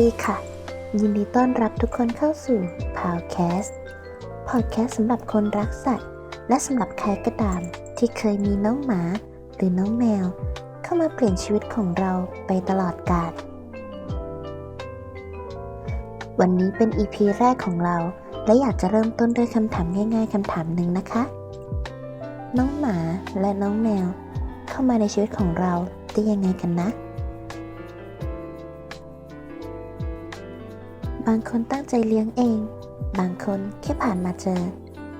ดีค่ะ ยินดีต้อนรับทุกคนเข้าสู่ Podcast Podcast สำหรับคนรักสัตว์ และสำหรับใครก็ตาม ที่เคยมีน้องหมา หรือน้องแมว เข้ามาเปลี่ยนชีวิตของเราไปตลอดกาลวันนี้เป็น EP แรกของเรา และอยากจะเริ่มต้นด้วยคำถามง่ายๆคำถามหนึ่งนะคะ น้องหมาและน้องแมว เข้ามาในชีวิตของเราได้ยังไงกันนะ บางคนตั้งใจเลี้ยงเอง บางคนแค่ผ่านมาเจอ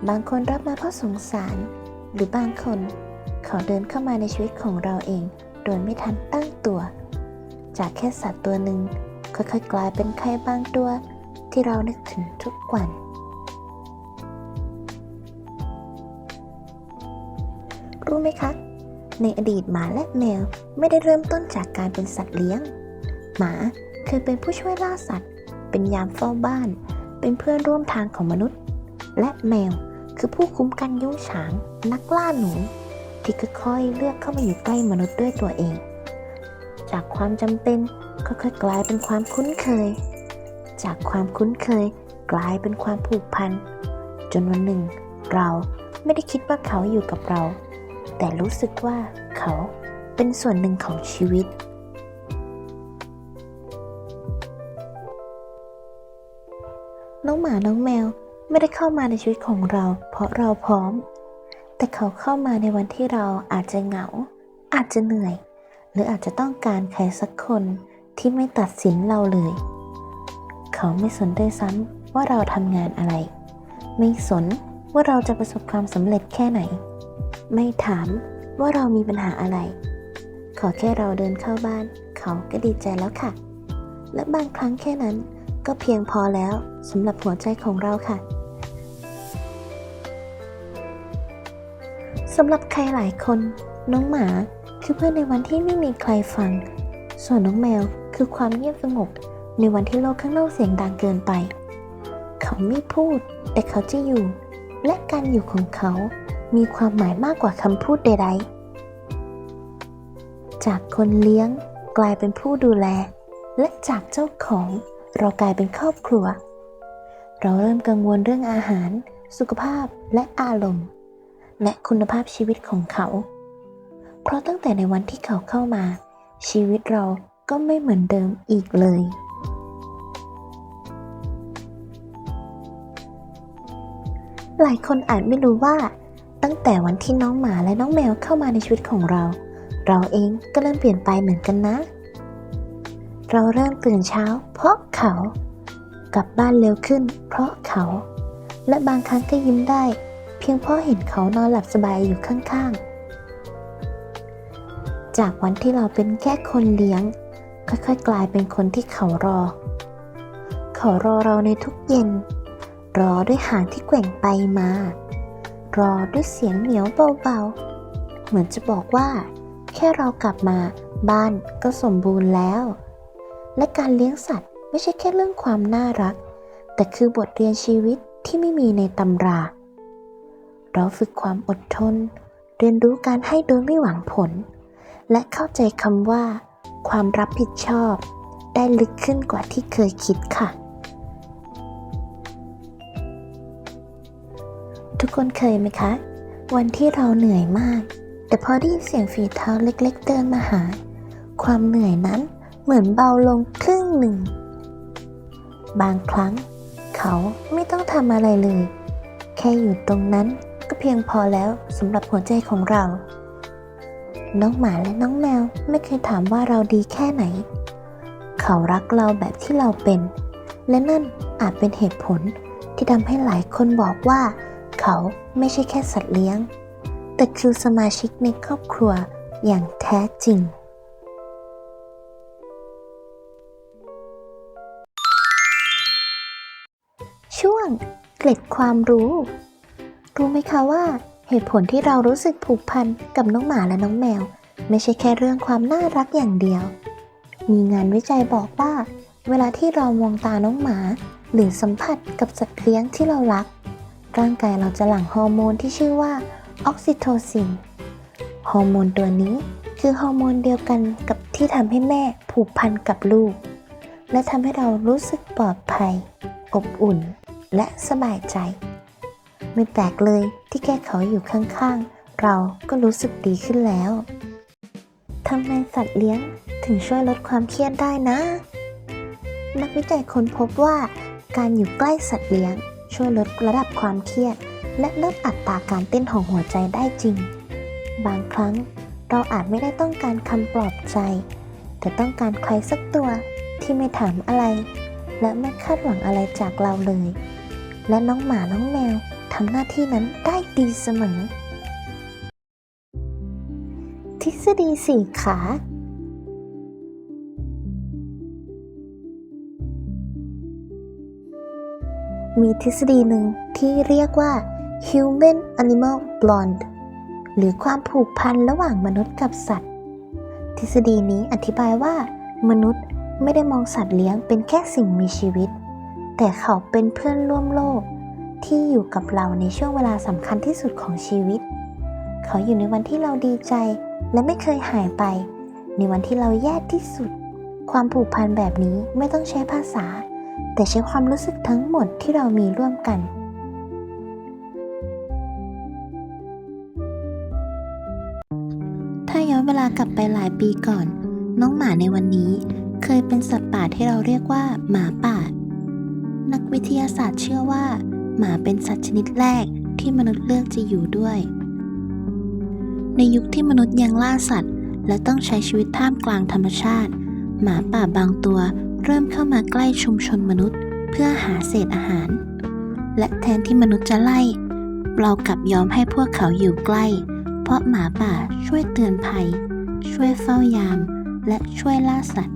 บางคนรับมาเพราะสงสาร หรือบางคนเขาเดินเข้ามาในชีวิตของเราเอง โดยไม่ทันตั้งตัว จากแค่สัตว์ตัวหนึ่งค่อยๆกลายเป็นใครบางตัวที่เรานึกถึงทุกวัน รู้ไหมคะ ในอดีตหมาและแมวไม่ได้เริ่มต้นจากการเป็นสัตว์เลี้ยง หมาเคยเป็นผู้ช่วยล่าสัตว์ เป็นยามเฝ้าบ้าน เป็นเพื่อนร่วมทางของมนุษย์ และแมวคือผู้คุ้มกันยุ้งฉาง นักล่าหนู ที่ค่อยๆเลือกเข้ามาอยู่ใกล้มนุษย์ด้วยตัวเอง จากความจำเป็นค่อยๆกลายเป็นความคุ้นเคย จากความคุ้นเคย กลายเป็นความผูกพัน จนวันหนึ่ง เราไม่ได้คิดว่าเขาอยู่กับเรา แต่รู้สึกว่าเขาเป็นส่วนหนึ่งของชีวิต องหมาน้องแมวไม่ได้เข้ามาในชีวิตของเรา เพราะเราพร้อม แต่เขาเข้ามาในวันที่เราอาจจะเหงา อาจจะเหนื่อย หรืออาจจะต้องการใครสักคนที่ไม่ตัดสินเราเลย เขาไม่สนด้วยซ้ำว่าเราทำงานอะไร ไม่สนว่าเราจะประสบความสำเร็จแค่ไหน ไม่ถามว่าเรามีปัญหาอะไร ขอแค่เราเดินเข้าบ้าน เขาก็ดีใจแล้วค่ะ และบางครั้งแค่นั้น ก็เพียงพอแล้วสำหรับหัวใจของเราค่ะสำหรับใครหลายคน น้องหมาคือเพื่อนในวันที่ไม่มีใครฟัง ส่วนน้องแมวคือความเงียบสงบในวันที่โลกข้างนอกเสียงดังเกินไป เขาไม่พูด แต่เขาจะอยู่ และการอยู่ของเขา มีความหมายมากกว่าคำพูดใดๆ จากคนเลี้ยงกลายเป็นผู้ดูแล และจากเจ้าของ เรากลายเป็นครอบครัว เราเริ่มกังวลเรื่องอาหาร สุขภาพและอารมณ์ และคุณภาพชีวิตของเขา เพราะตั้งแต่ในวันที่เขาเข้ามา ชีวิตเราก็ไม่เหมือนเดิมอีกเลยหลายคนอาจไม่รู้ว่าตั้งแต่วันที่น้องหมาและน้องแมวเข้ามาในชีวิตของเรา เราเองก็เริ่มเปลี่ยนไปเหมือนกันนะ เราเริ่มตื่นเช้า เพราะเขา กลับบ้านเร็วขึ้น เพราะเขา และบางครั้งก็ยิ้มได้ เพียงเพราะเห็นเขานอนหลับสบายอยู่ข้างๆ จากวันที่เราเป็นแค่คนเลี้ยง ค่อยๆ กลายเป็นคนที่เขารอ เขารอเราในทุกเย็น รอด้วยหางที่แกว่งไปมา รอด้วยเสียงเหนียวเบาๆ เหมือนจะบอกว่า แค่เรากลับมาบ้านก็สมบูรณ์แล้ว และการเลี้ยงสัตว์ไม่ใช่แค่เรื่องความน่ารัก แต่คือบทเรียนชีวิตที่ไม่มีในตำรา เราฝึกความอดทน เรียนรู้การให้โดยไม่หวังผล และเข้าใจคำว่า ความรับผิดชอบ ได้ลึกขึ้นกว่าที่เคยคิดค่ะ ทุกคนเคยไหมคะ วันที่เราเหนื่อยมาก แต่พอได้ยินเสียงฝีเท้าเล็ก ๆ เดินมาหา ความเหนื่อยนั้น เหมือนเบาลงครึ่งหนึ่ง บางครั้ง เขาไม่ต้องทำอะไรเลย แค่อยู่ตรงนั้นก็เพียงพอแล้วสำหรับหัวใจของเรา น้องหมาและน้องแมวไม่เคยถามว่าเราดีแค่ไหน เขารักเราแบบที่เราเป็น และนั่นอาจเป็นเหตุผลที่ทำให้หลายคนบอกว่า เขาไม่ใช่แค่สัตว์เลี้ยง แต่คือสมาชิกในครอบครัวอย่างแท้จริง ช่วงเกล็ดความรู้ รู้ไหมคะว่า เหตุผลที่เรารู้สึกผูกพันกับน้องหมาและน้องแมว ไม่ใช่แค่เรื่องความน่ารักอย่างเดียว มีงานวิจัยบอกว่า เวลาที่เรามองตาน้องหมา หรือสัมผัสกับสัตว์เลี้ยงที่เรารัก ร่างกายเราจะหลั่งฮอร์โมนที่ชื่อว่าออกซิโทซินฮอร์โมนตัวนี้คือฮอร์โมนเดียวกันกับที่ทำให้แม่ผูกพันกับลูก และทำให้เรารู้สึกปลอดภัย อบอุ่น และสบายใจ ไม่แปลกเลยที่แค่เขาอยู่ข้างๆ เราก็รู้สึกดีขึ้นแล้วทำไมสัตว์เลี้ยงถึงช่วยลดความเครียดได้นะ นักวิจัยค้นพบว่าการอยู่ใกล้สัตว์เลี้ยง ช่วยลดระดับความเครียด และลดอัตราการเต้นของหัวใจได้จริง บางครั้งเราอาจไม่ได้ต้องการคำปลอบใจ แต่ต้องการใครสักตัวที่ไม่ถามอะไร และไม่คาดหวังอะไรจากเราเลย และน้องหมาน้องแมวทำหน้าที่นั้นได้ดีเสมอ ทฤษฎีสี่ขามีทฤษฎีหนึ่งที่เรียกว่า human animal bond หรือความผูกพันระหว่างมนุษย์กับสัตว์ ทฤษฎีนี้อธิบายว่ามนุษย์ ไม่ได้มองสัตว์เลี้ยงเป็นแค่สิ่งมีชีวิต แต่เขาเป็นเพื่อนร่วมโลก ที่อยู่กับเราในช่วงเวลาสำคัญที่สุดของชีวิต เขาอยู่ในวันที่เราดีใจและไม่เคยหายไป ในวันที่เราแย่ที่สุด ความผูกพันแบบนี้ไม่ต้องใช้ภาษา แต่ใช้ความรู้สึกทั้งหมดที่เรามีร่วมกันถ้าย้อนเวลากลับไปหลายปีก่อน น้องหมาในวันนี้ เคยเป็นสัตว์ป่าที่เราเรียกว่า หมาป่า นักวิทยาศาสตร์เชื่อว่า หมาเป็นสัตว์ชนิดแรกที่มนุษย์เลือกจะอยู่ด้วย ในยุคที่มนุษย์ยังล่าสัตว์ และต้องใช้ชีวิตท่ามกลางธรรมชาติ หมาป่าบางตัว เริ่มเข้ามาใกล้ชุมชนมนุษย์ เพื่อหาเศษอาหาร และแทนที่มนุษย์จะไล่ เรากลับยอมให้พวกเขาอยู่ใกล้ เพราะหมาป่าช่วยเตือนภัย ช่วยเฝ้ายาม และช่วยล่าสัตว์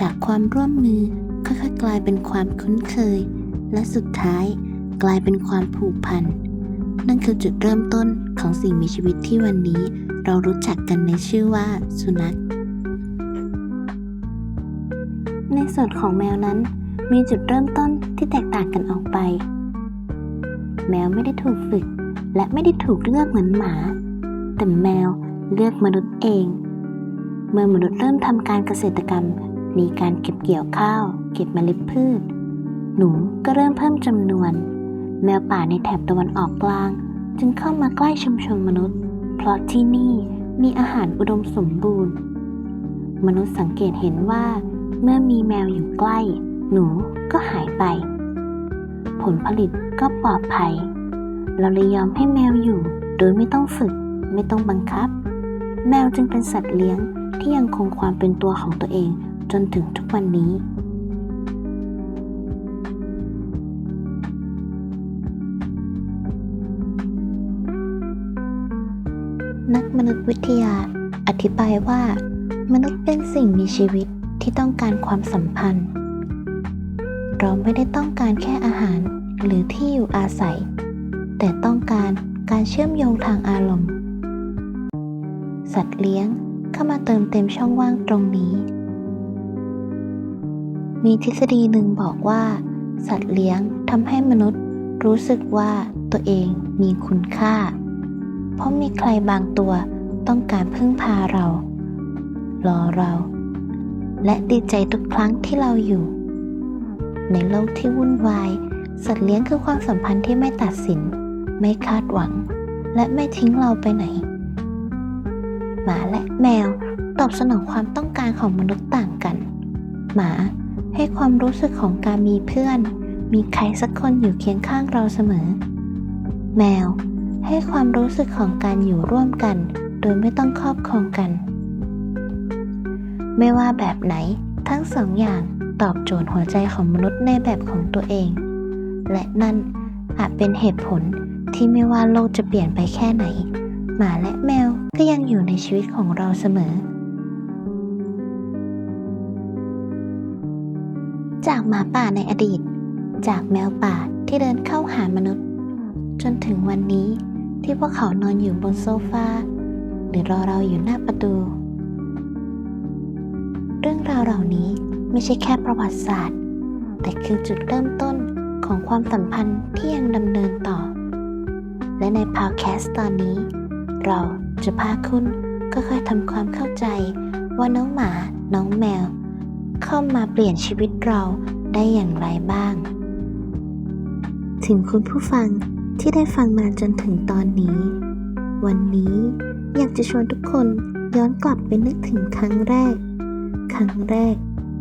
จากความร่วมมือค่อยๆกลายเป็นความคุ้นเคย และสุดท้ายกลายเป็นความผูกพัน นั่นคือจุดเริ่มต้นของสิ่งมีชีวิตที่วันนี้เรารู้จักกันในชื่อว่าสุนัข ในส่วนของแมวนั้น มีจุดเริ่มต้นที่แตกต่างกันออกไป แมวไม่ได้ถูกฝึก และไม่ได้ถูกเลือกเหมือนหมา แต่แมวเลือกมนุษย์เอง เมื่อมนุษย์เริ่มทำการเกษตรกรรม มีการเก็บเกี่ยวข้าว เก็บเมล็ดพืช หนูก็เริ่มเพิ่มจำนวน แมวป่าในแถบตะวันออกกลาง จึงเข้ามาใกล้ชุมชนมนุษย์ เพราะที่นี่มีอาหารอุดมสมบูรณ์ มนุษย์สังเกตเห็นว่า เมื่อมีแมวอยู่ใกล้ หนูก็หายไป ผลผลิตก็ปลอดภัย เราเลยยอมให้แมวอยู่ โดยไม่ต้องฝึก ไม่ต้องบังคับ แมวจึงเป็นสัตว์เลี้ยงที่ยังคงความเป็นตัวของตัวเอง จนถึงทุกวันนี้ นักมนุษยวิทยา อธิบายว่า มนุษย์เป็นสิ่งมีชีวิตที่ต้องการความสัมพันธ์ เราไม่ได้ต้องการแค่อาหารหรือที่อยู่อาศัย แต่ต้องการการเชื่อมโยงทางอารมณ์ สัตว์เลี้ยงเข้ามาเติมเต็มช่องว่างตรงนี้ มีทฤษฎีหนึ่งบอกว่า สัตว์เลี้ยงทำให้มนุษย์รู้สึกว่าตัวเองมีคุณค่า เพราะมีใครบางตัวต้องการพึ่งพาเรา รอเรา และดีใจทุกครั้งที่เราอยู่ ในโลกที่วุ่นวาย สัตว์เลี้ยงคือความสัมพันธ์ที่ไม่ตัดสิน ไม่คาดหวัง และไม่ทิ้งเราไปไหน หมาและแมวตอบสนองความต้องการของมนุษย์ต่างกัน หมา ให้ความรู้สึกของการมีเพื่อน มีใครสักคนอยู่เคียงข้างเราเสมอ แมว ให้ความรู้สึกของการอยู่ร่วมกัน โดยไม่ต้องครอบครองกัน ไม่ว่าแบบไหน ทั้งสองอย่างตอบโจทย์หัวใจของมนุษย์ในแบบของตัวเอง และนั่นอาจเป็นเหตุผลที่ไม่ว่าโลกจะเปลี่ยนไปแค่ไหน หมาและแมวก็ยังอยู่ในชีวิตของเราเสมอ จากหมาป่าในอดีต จากแมวป่าที่เดินเข้าหามนุษย์ จนถึงวันนี้ที่พวกเขานอนอยู่บนโซฟาหรือรอเราอยู่หน้าประตู เรื่องราวเหล่านี้ไม่ใช่แค่ประวัติศาสตร์ แต่คือจุดเริ่มต้นของความสัมพันธ์ที่ยังดำเนินต่อ และในพาวแคสต์ตอนนี้ เราจะพาคุณค่อยๆทำความเข้าใจว่าน้องหมา น้องแมว เข้ามาเปลี่ยนชีวิตเราได้อย่างไรบ้าง ถึงคุณผู้ฟังที่ได้ฟังมาจนถึงตอนนี้ วันนี้อยากจะชวนทุกคนย้อนกลับไปนึกถึงครั้งแรก ครั้งแรก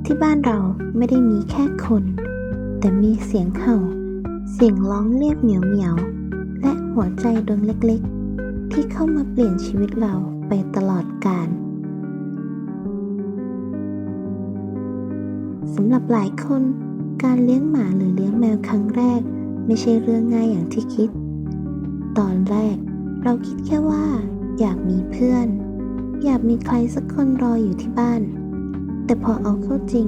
ที่บ้านเราไม่ได้มีแค่คน แต่มีเสียงเห่า เสียงร้องเรียกเหมียวเหมียว และหัวใจดวงเล็กๆ ที่เข้ามาเปลี่ยนชีวิตเราไปตลอดกาล สำหรับหลายคน การเลี้ยงหมาหรือเลี้ยงแมวครั้งแรก ไม่ใช่เรื่องง่ายอย่างที่คิด ตอนแรก เราคิดแค่ว่า อยากมีเพื่อน อยากมีใครสักคนรออยู่ที่บ้าน แต่พอเอาเข้าจริง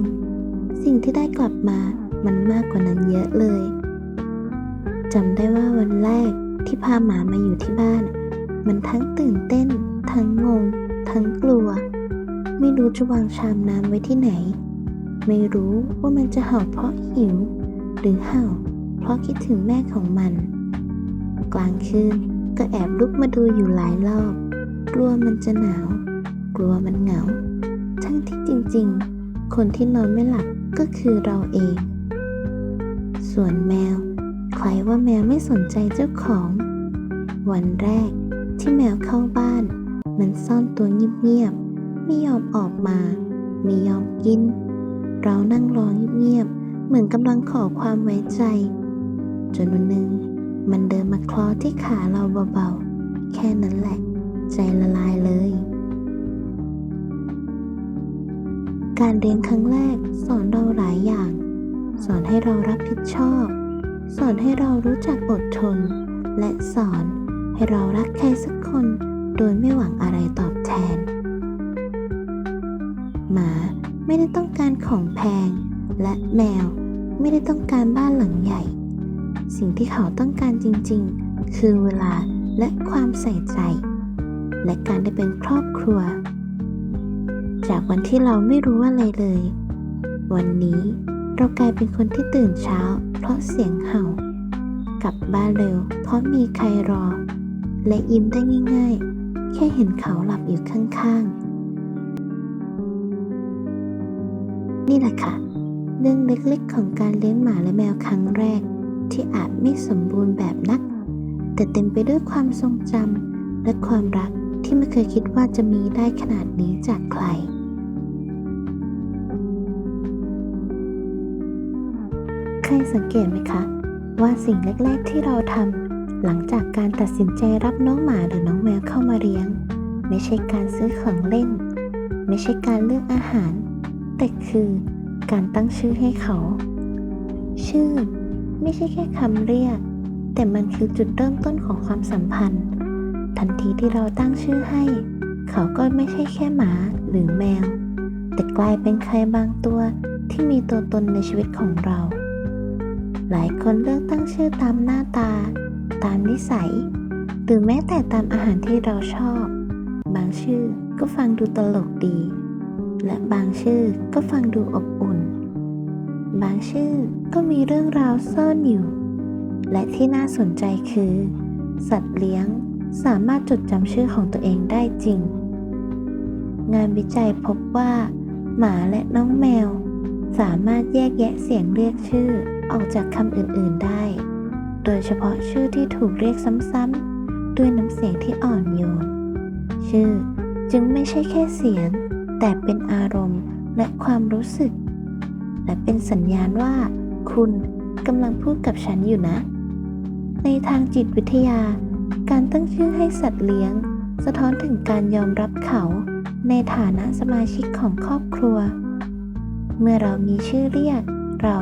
สิ่งที่ได้กลับมามันมากกว่านั้นเยอะเลยจำได้ว่าวันแรกที่พาหมามาอยู่ที่บ้าน มันทั้งตื่นเต้น ทั้งงง ทั้งกลัว ไม่รู้จะวางชามน้ำไว้ที่ไหน ไม่รู้ว่ามันจะเห่าเพราะหิว หรือเห่าเพราะคิดถึงแม่ของมัน กลางคืนก็แอบลุกมาดูอยู่หลายรอบ กลัวมันจะหนาว กลัวมันเหงา ทั้งที่จริงๆ คนที่นอนไม่หลับก็คือเราเอง ส่วนแมว ใครว่าแมวไม่สนใจเจ้าของ วันแรกที่แมวเข้าบ้าน มันซ่อนตัวเงียบๆ ไม่ยอมออกมา ไม่ยอมกิน เรานั่งรอเงียบๆเหมือนกำลังขอความไว้ใจ จนวันหนึ่ง มันเดินมาคลอที่ขาเราเบาๆ แค่นั้นแหละ ใจละลายเลย การเรียนครั้งแรกสอนเราหลายอย่าง สอนให้เรารับผิดชอบ สอนให้เรารู้จักอดทน และสอนให้เรารักใครสักคนโดยไม่หวังอะไรตอบแทน หมา ไม่ได้ต้องการของแพง และแมวไม่ได้ต้องการบ้านหลังใหญ่ สิ่งที่เขาต้องการจริงๆ คือเวลาและความใส่ใจ และการได้เป็นครอบครัว จากวันที่เราไม่รู้อะไรเลย วันนี้เรากลายเป็นคนที่ตื่นเช้า เพราะเสียงเห่ากลับบ้านเร็ว เพราะมีใครรอ และยิ้มได้ง่ายๆ แค่เห็นเขาหลับอยู่ข้างๆ นี่แหละค่ะ เรื่องเล็กๆของการเลี้ยงหมาและแมวครั้งแรก ที่อาจไม่สมบูรณ์แบบนัก แต่เต็มไปด้วยความทรงจำและความรักที่ไม่เคยคิดว่าจะมีได้ขนาดนี้จากใครเคยสังเกตไหมคะ ว่าสิ่งแรก ๆที่เราทำหลังจากการตัดสินใจรับน้องหมาหรือน้องแมวเข้ามาเลี้ยง ไม่ใช่การซื้อของเล่น ไม่ใช่การเลือกอาหาร แต่คือการตั้งชื่อให้เขา ชื่อไม่ใช่แค่คำเรียก แต่มันคือจุดเริ่มต้นของความสัมพันธ์ ทันทีที่เราตั้งชื่อให้ เขาก็ไม่ใช่แค่หมาหรือแมว แต่กลายเป็นใครบางตัวที่มีตัวตนในชีวิตของเรา หลายคนเลือกตั้งชื่อตามหน้าตา ตามนิสัย หรือแม้แต่ตามอาหารที่เราชอบ บางชื่อก็ฟังดูตลกดี และบางชื่อก็ฟังดูอบอุ่น บางชื่อก็มีเรื่องราวซ่อนอยู่ และที่น่าสนใจคือ สัตว์เลี้ยงสามารถจดจำชื่อของตัวเองได้จริง งานวิจัยพบว่า หมาและน้องแมว สามารถแยกแยะเสียงเรียกชื่อออกจากคำอื่น ๆได้ โดยเฉพาะชื่อที่ถูกเรียกซ้ำๆด้วยน้ำเสียงที่อ่อนโยน ชื่อจึงไม่ใช่แค่เสียง แต่เป็นอารมณ์และความรู้สึก และเป็นสัญญาณว่า คุณกำลังพูดกับฉันอยู่นะ ในทางจิตวิทยา การตั้งชื่อให้สัตว์เลี้ยง สะท้อนถึงการยอมรับเขา ในฐานะสมาชิกของครอบครัว เมื่อเรามีชื่อเรียก เรา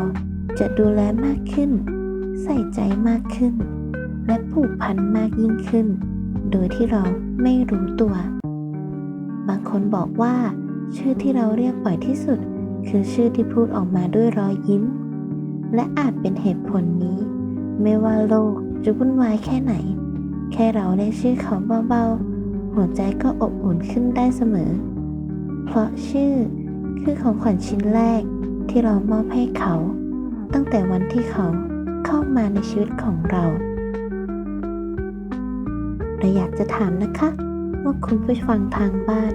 จะดูแลมากขึ้น ใส่ใจมากขึ้น และผูกพันมากยิ่งขึ้น โดยที่เราไม่รู้ตัว บางคนบอกว่า ชื่อที่เราเรียกบ่อยที่สุด คือชื่อที่พูดออกมาด้วยรอยยิ้ม และอาจเป็นเหตุผลนี้ ไม่ว่าโลกจะวุ่นวายแค่ไหน แค่เราได้ชื่อเขาเบาๆ หัวใจก็อบอุ่นขึ้นได้เสมอ เพราะชื่อคือของขวัญชิ้นแรกที่เรามอบให้เขา ตั้งแต่วันที่เขาเข้ามาในชีวิตของเราเราอยากจะถามนะคะ ว่าคุณผู้ฟังทางบ้าน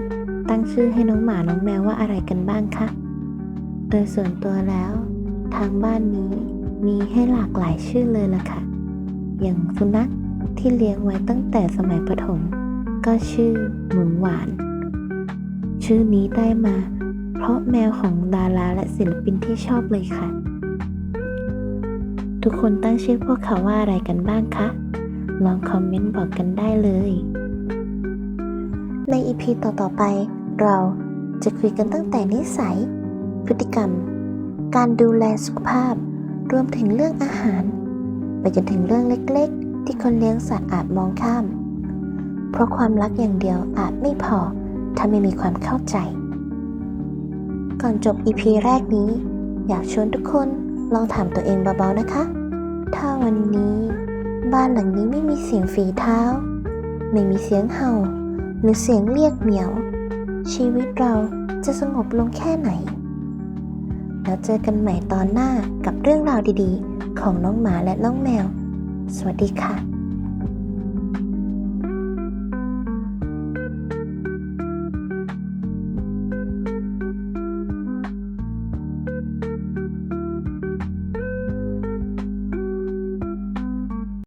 ตั้งชื่อให้น้องหมาน้องแมวว่าอะไรกันบ้างคะ โดยส่วนตัวแล้ว ทางบ้านนี้มีให้หลากหลายชื่อเลยล่ะค่ะ อย่างสุนัขที่เลี้ยงไว้ตั้งแต่สมัยประถม ก็ชื่อหมุนหวาน ชื่อนี้ได้มา เพราะแมวของดาราและศิลปินที่ชอบเลยค่ะ ทุกคนตั้งชื่อพวกเขาว่าอะไรกันบ้างคะ ลองคอมเมนต์บอกกันได้เลย ในอีพีต่อๆไป เราจะคุยกันตั้งแต่นิสัย พฤติกรรม การดูแลสุขภาพ รวมถึงเรื่องอาหาร ไปจนถึงเรื่องเล็กๆ ที่คนเลี้ยงสัตว์อาจมองข้าม เพราะความรักอย่างเดียวอาจไม่พอ ถ้าไม่มีความเข้าใจ ก่อนจบ EP แรกนี้ อยากชวนทุกคนลองถามตัวเองเบาๆนะคะ ถ้าวันนี้ บ้านหลังนี้ไม่มีเสียงฝีเท้า ไม่มีเสียงเห่า หรือเสียงเรียกเหมียว ชีวิตเราจะสงบลงแค่ไหน แล้วเจอกันใหม่ตอนหน้ากับเรื่องราวดีๆ ของน้องหมาและน้องแมว สวัสดีค่ะ